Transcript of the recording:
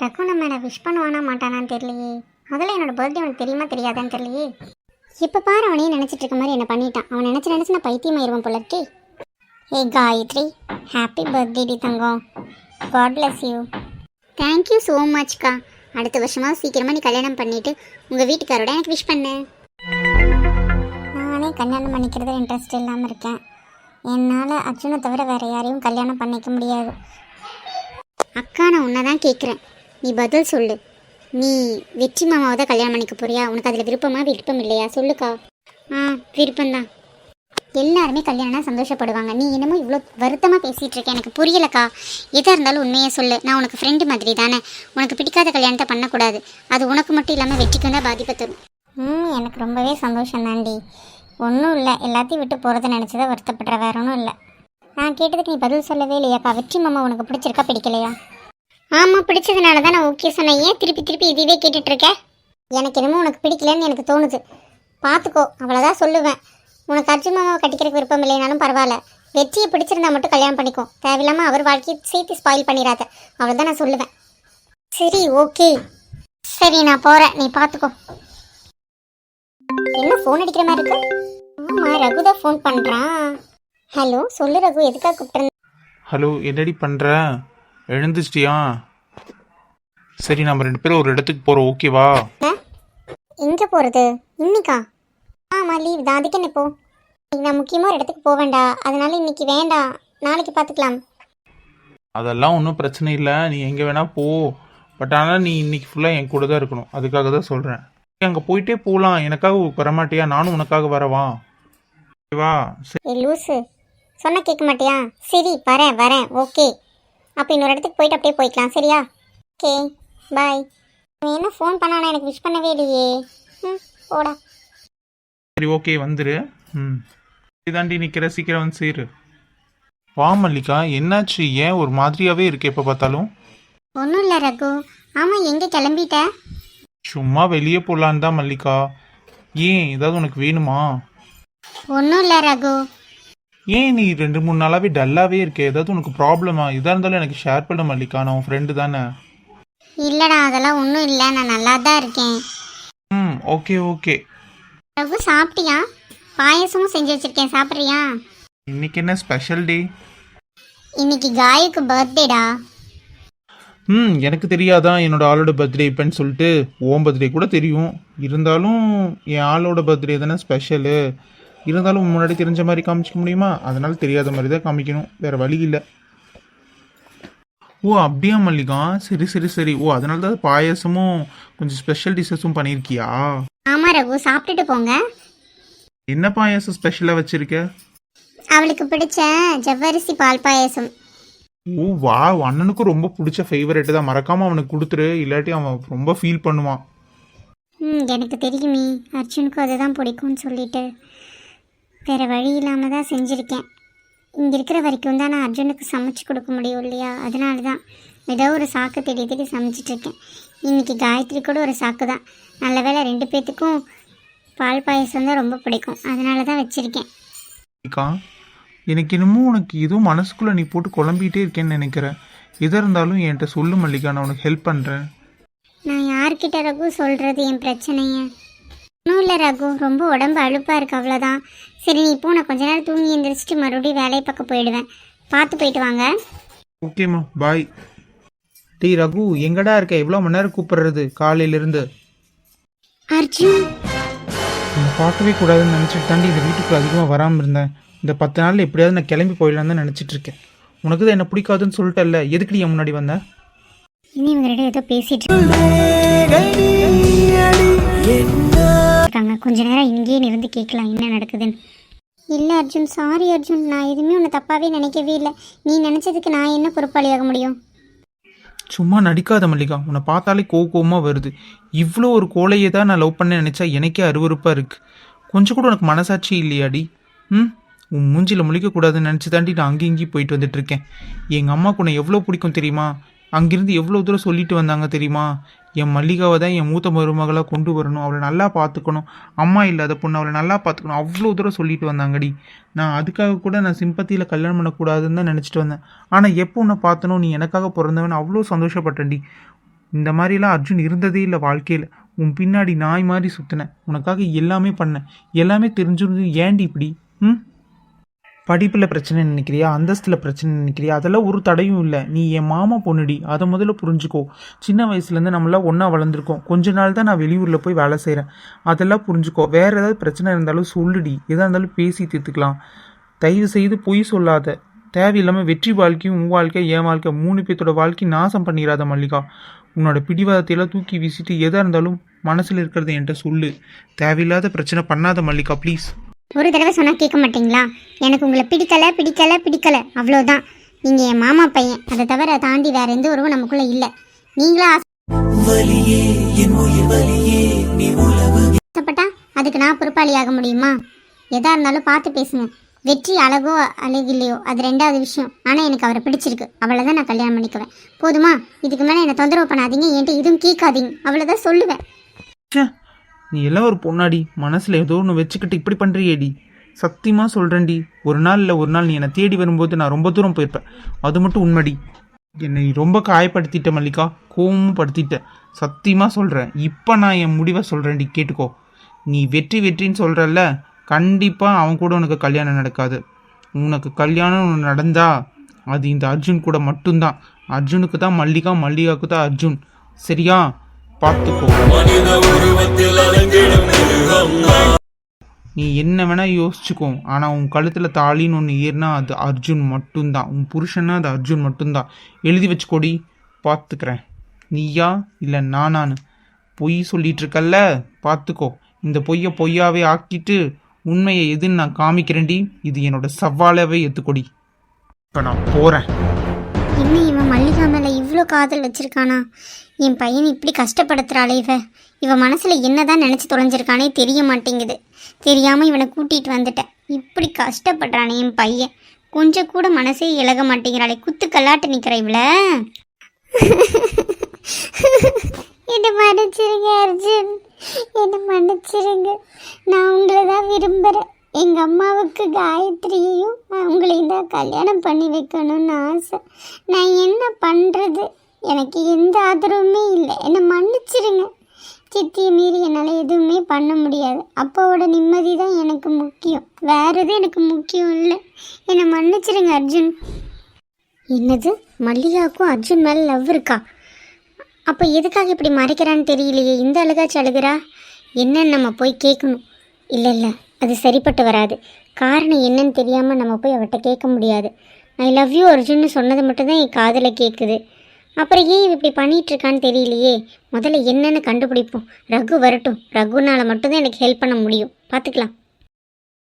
ரகுன மேலே விஷ் பண்ணுவானா மாட்டானான்னு தெரியலையே. முதல்ல என்னோட பர்த்டே அவனுக்கு தெரியுமா தெரியாதான்னு தெரியலையே. இப்போ பாரு அவனே நினச்சிட்டு இருக்க மாதிரி என்ன பண்ணிட்டான். அவன் நினச்சி நினச்சி நான் பைத்தியமாயிருவான் போல இருக்கே. ஏ காயத்ரி ஹாப்பி பர்த்டே டி தங்கம். God bless you thank you so மச்க்கா அடுத்த வருஷமாக சீக்கிரமாக நீ கல்யாணம் பண்ணிவிட்டு உங்கள் வீட்டுக்காரோட எனக்கு விஷ் பண்ணு. நானே கல்யாணம் பண்ணிக்கிறது இன்ட்ரெஸ்ட் இல்லாமல் இருக்கேன். என்னால் அர்ஜுனை தவிர வேறு யாரையும் கல்யாணம் பண்ணிக்க முடியாது. அக்கா நான் உன்னை தான் கேட்குறேன் நீ பதில் சொல்லு. நீ வெற்றி மாமாவை தான் கல்யாணம் பண்ணிக்க போறியா? உனக்கு அதில் விருப்பமா விருப்பம் இல்லையா? சொல்லுக்கா. ஆ விருப்பம்தான். எல்லாருமே கல்யாணம்னா சந்தோஷப்படுவாங்க. நீ என்னமோ இவ்வளோ வருத்தமாக பேசிகிட்டு இருக்க. எனக்கு புரியலக்கா. எதாக இருந்தாலும் உண்மையை சொல்லு. நான் உனக்கு ஃப்ரெண்டு மாதிரி தானே. உனக்கு பிடிக்காத கல்யாணத்தை பண்ணக்கூடாது. அது உனக்கு மட்டும் இல்லாமல் வெற்றிக்கும் தான் பாதிப்பை தரும். ம் எனக்கு ரொம்பவே சந்தோஷம் தாண்டி ஒன்றும் இல்லை. எல்லாத்தையும் விட்டு போகிறத நினச்சதை வருத்தப்படுற வேற ஒன்றும் இல்லை. நான் கேட்டதுக்கு நீ பதில் சொல்லவே இல்லையாக்கா? வெற்றி மாமா உனக்கு பிடிச்சிருக்கா பிடிக்கலையா? ஆமாம் பிடிச்சதுனால தான் நான் ஓகே சொன்னேன். ஏன் திருப்பி திருப்பி இதுவே கேட்டுட்ருக்க? எனக்கு என்னமோ உனக்கு பிடிக்கலன்னு எனக்கு தோணுது. பார்த்துக்கோ அவ்வளோதான் சொல்லுவேன். உனக்கு அர்ஜுன் மாமாவை கட்டிக்கிறதுக்கு விருப்பம் இல்லைனாலும் பரவாயில்ல. வெற்றியை பிடிச்சிருந்தா மட்டும் கல்யாணம் பண்ணிக்கோ தேவையில்லாமல் அவர் வாழ்க்கையை சேர்த்து ஸ்பாயில் பண்ணிடாத அவ்வளோதான் நான் சொல்லுவேன். சரி ஓகே சரி நான் போகிறேன் நீ பார்த்துக்கோ என்ன ஃபோன் அடிக்கிற மாதிரி இருக்கு? ஆமாம் ரகு தான் ஃபோன் பண்ணுறான் ஹலோ சொல்லு ரகு எதுக்காக கூப்பிட்டு ஹலோ என்னடி பண்ணுறேன் எழுந்துச்சிட்டியா சரி நம்ம ரெண்டு பேரும் ஒரு இடத்துக்கு போகிறோம் ஓகேவா எங்கே போகிறது இன்னிக்கா? ஆமாம் லீவ் தான். அதுக்கு என்ன இப்போ? இன்னைக்கு நான் முக்கியமாக ஒரு இடத்துக்கு போக வேண்டாம். அதனால இன்னைக்கு வேண்டாம். நாளைக்கு பார்த்துக்கலாம் அதெல்லாம் ஒன்றும் பிரச்சனை இல்லை. நீ எங்கே வேணால் போ. பட் ஆனால் நீ இன்னைக்கு ஃபுல்லாக என் கூட தான் இருக்கணும். அதுக்காக தான் சொல்கிறேன் அங்கே போயிட்டே போகலாம் எனக்காக வரமாட்டியா? நானும் உனக்காக வரவா? ஓகேவா சரி. லூசு. சொன்ன கேட்க மாட்டியா? சரி வரேன் வரேன். ஓகே அப்போ இன்னொரு இடத்துக்கு போயிட்டு அப்படியே போய்க்கலாம் சரியா? ஓகே பாய் நீ என்ன ஃபோன் பண்ணானா எனக்கு விஷ் பண்ணவே இல்லையே. ம் போடா. சரி ஓகே வந்துரு. ம். இதாண்டி நிற்கிற சீக்கிரம் வந்து சேரு. வா மல்லிகா. என்னாச்சு? ஏன் ஒரு மாதிரியாகவே இருக்கு எப்போ பார்த்தாலும்? ஒன்றும் இல்லை ரகு. ஆமாம் எங்கே கிளம்பிட்ட? சும்மா வெளியே போகலான்னு தான் மல்லிகா. ஏன்? ஏதாவது உனக்கு வேணுமா? ஒன்றும் இல்லை ரகு. ஏன் நீ ரெண்டு மூணு நாளாவே டல்லாவே இருக்கே? ஏதாவது உனக்கு ப்ராப்ளமா இதா இருந்தாலும் எனக்கு ஷேர் பண்ண மல்லிகா நான் உன் ஃப்ரெண்டு தானே. இல்லைடா அதெல்லாம் ஒன்றும் இல்லை. நான் நல்லா தான் இருக்கேன். ம் ஓகே ஓகே ரகு சாப்பிட்டியா? பாயசமும் செஞ்சு வச்சிருக்கேன். சாப்பிட்றியா? இன்னைக்கு என்ன ஸ்பெஷல் டே இன்னைக்கு காயுக்கு பர்த்டேடா ம் எனக்கு தெரியாதான் என்னோட ஆளோட பர்த்டே இப்போன்னு சொல்லிட்டு ஓம் பர்த்டே கூட தெரியும். இருந்தாலும் என் ஆளோட பர்த்டே தானே ஸ்பெஷலு இருந்தாலும் முன்னாடி தெரிஞ்ச மாதிரி காமிச்சிக்க முடியுமா? அதனால தெரியாத மாதிரி தான் காமிக்கணும். வேற வழி இல்லை. ஓ அப்படியா மல்லிகா? சரி சரி சரி. ஓ அதனால தான் பாயசமும் கொஞ்சம் ஸ்பெஷல் டிஷ்ஷஸும் பண்ணியிருக்கியா ஆமாம் ரகு. சாப்பிட்டுட்டு போங்க. என்ன பாயாசம் ஸ்பெஷலாக வச்சிருக்க? அவளுக்கு பிடிச்ச ஜவ்வரிசி பால் பாயசம். ஓ வா அண்ணனுக்கும் ரொம்ப பிடிச்ச ஃபேவரட் தான். மறக்காம அவனுக்கு கொடுத்துரு. இல்லாட்டி அவன் ரொம்ப ஃபீல் பண்ணுவான். ம் எனக்கு தெரியுமே. அர்ஜுனுக்கும் அதுதான் பிடிக்கும்னு சொல்லிட்டு. வேறு வழி இல்லாமல் தான் செஞ்சுருக்கேன். இங்கே இருக்கிற வரைக்கும் தான் நான் அர்ஜுனுக்கு சமைச்சு கொடுக்க முடியும் இல்லையா? அதனால தான் ஏதோ ஒரு சாக்கு தேடி தேடி சமைச்சிட்ருக்கேன். இன்றைக்கி காயத்ரி கூட ஒரு சாக்கு தான். நல்ல வேளை ரெண்டு பேர்த்துக்கும் பால் பாயசம் தான் ரொம்ப பிடிக்கும். அதனால தான் வச்சுருக்கேன். அக்கா எனக்கு என்னமோ உனக்கு ஏதோ மனசுக்குள்ள நீ போட்டு குழம்பிட்டே இருக்கேன்னு நினைக்கிறேன். எதாக இருந்தாலும் என்கிட்ட சொல்லு மல்லிகா நான் உனக்கு ஹெல்ப் பண்ணுறேன் நான் யார்கிட்ட ரகு சொல்கிறது என் பிரச்சனைய? ஒன்றும் இல்லை ரகு ரொம்ப உடம்பு அழுப்பாக இருக்கு அவ்வளோதான் சரி நீ இப்போ நான் கொஞ்ச நேரம் தூங்கி எந்திரிச்சிட்டு மறுபடியும் வேலையை பக்கம் போயிடுவேன். பார்த்து போயிட்டு வாங்க. ஓகேம்மா பாய் டேய் ரகு எங்கடா இருக்க? எவ்வளோ மணி நேரம் கூப்பிடுறது காலையிலேருந்து? அர்ஜுன். நான் பார்க்கவே கூடாதுன்னு நினச்சிட்டு தாண்டி இந்த வீட்டுக்கு அதிகமாக வராமல் இருந்தேன். இந்த பத்து நாளில் எப்படியாவது நான் கிளம்பி போயிடலான்னு தான் நினச்சிட்டு இருக்கேன். உனக்கு தான் என்ன பிடிக்காதுன்னு சொல்லிட்டல்ல எதுக்கு என் முன்னாடி வந்த? இனி இவங்ககிட்ட ஏதோ பேசிட்டு கொஞ்ச நேரம் இங்கேயே இருந்து கேட்கலாம் என்ன நடக்குதுன்னு. இல்லை அர்ஜுன் சாரி அர்ஜுன் நான் எதுவுமே உன்னை தப்பாகவே நினைக்கவே இல்லை. நீ நினச்சதுக்கு நான் என்ன பொறுப்பாளியாக முடியும்? சும்மா நடிக்காத மல்லிகா உன்னை பார்த்தாலே கோவ கோவமாக வருது. இவ்வளோ ஒரு கோலையை தான் நான் லவ் பண்ண நினச்சா எனக்கே அருவருப்பாக இருக்குது கொஞ்சம் கூட உனக்கு மனசாட்சி இல்லையாடி? ம்? உன் மூஞ்சியில் முழிக்கக்கூடாதுன்னு நினச்சி தாண்டி நான் அங்கேயும் இங்கேயும் போயிட்டு வந்துட்டு இருக்கேன். எங்கள் அம்மாவுக்கு உன்னை எவ்வளோ பிடிக்கும் தெரியுமா? அங்கேருந்து எவ்வளோ தூரம் சொல்லிட்டு வந்தாங்க தெரியுமா? என் மல்லிகாவை தான் என் மூத்த மருமகளாக கொண்டு வரணும். அவளை நல்லா பார்த்துக்கணும். அம்மா இல்லாத பொண்ணு அவளை நல்லா பார்த்துக்கணும். அவ்வளோ தூரம் சொல்லிட்டு வந்தாங்கடி. நான் அதுக்காக கூட நான் சிம்பத்தியில் கல்யாணம் பண்ணக்கூடாதுன்னு தான் நினச்சிட்டு வந்தேன். ஆனால் எப்போ உன்னை பார்த்தனோ நீ எனக்காக பிறந்தவன் அவ்வளோ சந்தோஷப்பட்டேன்டி. இந்த மாதிரிலாம் அர்ஜுன் இருந்ததே இல்லை வாழ்க்கையில். உன் பின்னாடி நாய் மாதிரி சுற்றினேன் உனக்காக எல்லாமே பண்ணேன். எல்லாமே தெரிஞ்சிருந்து ஏன்டி இப்படி? ம்? படிப்பில் பிரச்சனை நினைக்கிறியா? அந்தஸ்தில் பிரச்சனை நினைக்கிறியா? அதெல்லாம் ஒரு தடையும் இல்லை. நீ என் மாமா பொண்ணுடி. அதை முதல்ல புரிஞ்சுக்கோ. சின்ன வயசுலேருந்து நம்மளாம் ஒன்றா வளர்ந்துருக்கோம். கொஞ்ச நாள் தான் நான் வெளியூரில் போய் வேலை செய்கிறேன் அதெல்லாம் புரிஞ்சுக்கோ. வேறு ஏதாவது பிரச்சனை இருந்தாலும் சொல்லுடி. எதாக இருந்தாலும் பேசி தீர்த்துக்கலாம். தயவு செய்து பொய் சொல்லாத. தேவையில்லாமல் வெற்றி வாழ்க்கையும் உன் வாழ்க்கை என் வாழ்க்கை மூணு பேர்த்தோட வாழ்க்கை நாசம் பண்ணிடாத மல்லிகா. உன்னோட பிடிவாதத்தையெல்லாம் தூக்கி வீசிட்டு எதாக இருந்தாலும் மனசில் இருக்கிறத என்கிட்ட சொல்லு. தேவையில்லாத பிரச்சனை பண்ணாத மல்லிகா ப்ளீஸ் ஒரு தடவை சொன்னால் கேட்க மாட்டீங்களா? எனக்கு உங்களை பிடிக்கல பிடிக்கல பிடிக்கல. அவ்வளோதான் நீங்கள் என் மாமா பையன். அதை தவிர தாண்டி வேற எந்த உறவும் நமக்குள்ளே இல்லை. நீங்களா ஆசைப்பட்டா அதுக்கு நான் பொறுப்பாளி ஆக முடியுமா? எதா இருந்தாலும் பார்த்து பேசுங்க வெற்றி அழகோ அழகில்லையோ அது ரெண்டாவது விஷயம். ஆனால் எனக்கு அவரை பிடிச்சிருக்கு. அவளை தான் நான் கல்யாணம் பண்ணிக்குவேன். போதுமா? இதுக்கு மேலே என்னை தொந்தரவு பண்ணாதீங்க. என்கிட்ட இதுவும் கேட்காதீங்க. அவ்வளோதான் சொல்லுவேன். நீ எல்லாம் ஒரு பொண்ணாடி. மனசில் ஏதோ ஒன்று வச்சுக்கிட்டு இப்படி பண்ணுறியேடி சத்தியமாக சொல்கிறேன்டி ஒரு நாள் இல்லை ஒரு நாள் நீ என்னை தேடி வரும்போது நான் ரொம்ப தூரம் போயிருப்பேன். அது மட்டும் உண்மைடி. என்னை ரொம்ப காயப்படுத்திட்ட மல்லிகா. கோவமும் படுத்திட்ட. சத்தியமாக சொல்கிறேன் இப்போ நான் என் முடிவை சொல்கிறேன்டி கேட்டுக்கோ. நீ வெற்றி வெற்றின்னு சொல்கிறல்ல கண்டிப்பாக அவன் கூட உனக்கு கல்யாணம் நடக்காது. உனக்கு கல்யாணம் ஒன்று நடந்தா அது இந்த அர்ஜுன் கூட மட்டும்தான். அர்ஜுனுக்கு தான் மல்லிகா மல்லிகாவுக்கு தான் அர்ஜுன். சரியா? பார்த்துக்கோ. நீ என்ன வேணா யோசிச்சுக்கோ. ஆனால் உன் கழுத்தில் தாலின்னு ஒன்று ஏறினா அது அர்ஜுன் மட்டும்தான். உன் புருஷன்னா அது அர்ஜுன் மட்டும்தான். எழுதி வச்சுக்கோடி பார்த்துக்கிறேன். நீயா இல்லை நானான்னு. பொய் சொல்லிட்டு இருக்கல்ல பார்த்துக்கோ. இந்த பொய்யை பொய்யாவே ஆக்கிட்டு உண்மையை எதுன்னு நான் காமிக்கிறேன்டி. இது என்னோட சவாலாவே ஏற்றுக்கொடி இப்போ நான் போகிறேன் இவ்வளோ காதல் வச்சிருக்கானா? என் பையன் இப்படி கஷ்டப்படுத்துறாளே இவ. இவ மனசில் என்னதான் நினச்சி தொலைஞ்சிருக்கானே தெரிய மாட்டேங்குது. தெரியாமல் இவனை கூட்டிகிட்டு வந்துட்டேன். இப்படி கஷ்டப்படுறானே என் பையன். கொஞ்சம் கூட மனசே இழக மாட்டேங்கிறாளே. குத்து கல்லாட்டு நிற்கிற இவள. என்ன மன்னிச்சிருங்க அர்ஜுன். என்ன மன்னிச்சிருங்க. நான் உங்களை தான் விரும்புகிறேன் எங்கள் அம்மாவுக்கு காயத்ரியையும் உங்களையும் தான் கல்யாணம் பண்ணி வைக்கணும்னு ஆசை. நான் என்ன பண்ணுறது எனக்கு எந்த ஆதரவுமே இல்லை. என்னை மன்னிச்சிருங்க. சித்தியை மீறி என்னால் எதுவுமே பண்ண முடியாது. அப்பாவோட நிம்மதி தான் எனக்கு முக்கியம். வேறு எதுவும் எனக்கு முக்கியம் இல்லை. என்னை மன்னிச்சிருங்க அர்ஜுன். என்னது? மல்லிகாவுக்கும் அர்ஜுன் மேலே லவ் இருக்கா? அப்போ எதுக்காக இப்படி மறைக்கிறான்னு தெரியலையே. இந்த அழுகாச்சு அழுகிறா? என்னன்னு நம்ம போய் கேட்கணும். இல்லை இல்லை. அது சரிப்பட்டு வராது. காரணம் என்னன்னு தெரியாமல் நம்ம போய் அவட்ட கேட்க முடியாது. ஐ லவ் யூ அர்ஜுன்னு சொன்னது மட்டும்தான் என் காதில் கேட்குது அப்புறம் ஏன் இது இப்படி பண்ணிகிட்ருக்கான்னு தெரியலையே? முதல்ல என்னென்னு கண்டுபிடிப்போம். ரகு வரட்டும். ரகுனால் மட்டும்தான் எனக்கு ஹெல்ப் பண்ண முடியும். பார்த்துக்கலாம்